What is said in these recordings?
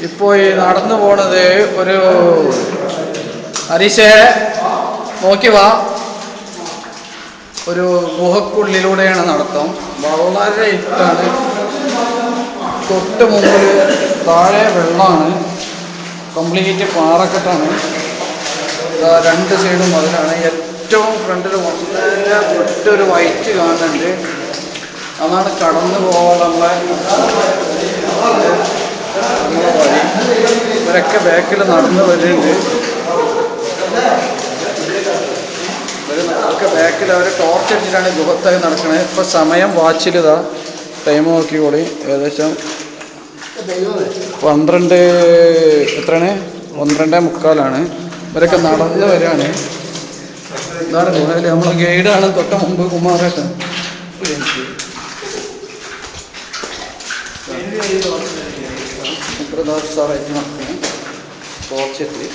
ഇപ്പോൾ ഈ നടന്നു പോണത് ഒരു ഹരീഷേ നോക്കി വാ. ഒരു ഗുഹക്കുള്ളിലൂടെയാണ് നടത്തം. വളരെ ഇട്ടാണ്. തൊട്ട് മുമ്പിൽ താഴെ വെള്ളമാണ്. കംപ്ലീറ്റ് പാറക്കെട്ടാണ്. രണ്ട് സൈഡും അതിലാണ്. ഏറ്റവും ഫ്രണ്ടിൽ വളരെ ഒറ്റൊരു വൈറ്റ് കാണുന്നുണ്ട്. അതാണ് കടന്നു പോകാനുള്ള നമ്മളെ വഴി ഇവരൊക്കെ ബാക്കിൽ നടന്നു വരുന്നുണ്ട് ഇവരൊക്കെ ബാക്കിൽ അവർ ടോർച്ച് അടിച്ചിട്ടാണ് ഗുഹത്തായി നടക്കുന്നത് ഇപ്പൊ സമയം വാച്ചിലിതാ. ടൈം കൂടി ഏകദേശം പന്ത്രണ്ട് എത്രയാണ്? പന്ത്രണ്ടേ മുക്കാലാണ്. ഇവരൊക്കെ നടന്ന് വരികയാണ്. ഇതാണ് ഗുഹയിൽ നമ്മളെ ഗൈഡാണ്. തൊട്ട മുമ്പ് കുമാരേട്ടൻ. ടോർച്ചെത്തി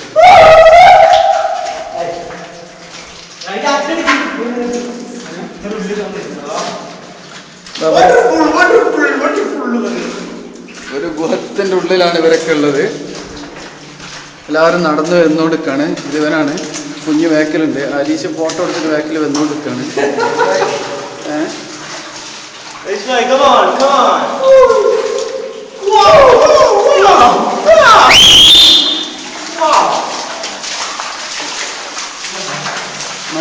ഒരു ഗുഹത്തിന്റെ ഉള്ളിലാണ് ഇവരൊക്കെ ഉള്ളത്. എല്ലാവരും നടന്നു വന്നുകൊടുക്കാണ്. ഇവനാണ് കുഞ്ഞു വേക്കലുണ്ട് അലീശ ഫോട്ടോ എടുത്തിട്ട് ബാക്കിൽ വന്നുകൊടുക്കാണ്. ഏഹ്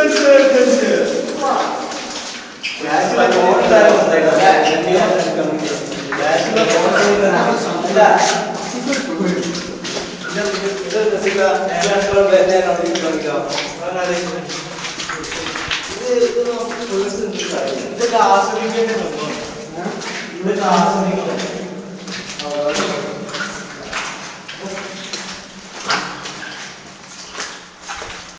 Glitcher, Glitcher, Glitcher. ഇതൊക്കെ ആസ്വദിക്കേണ്ട സംഭവം ഇതൊക്കെ ആസ്വദിക്കണം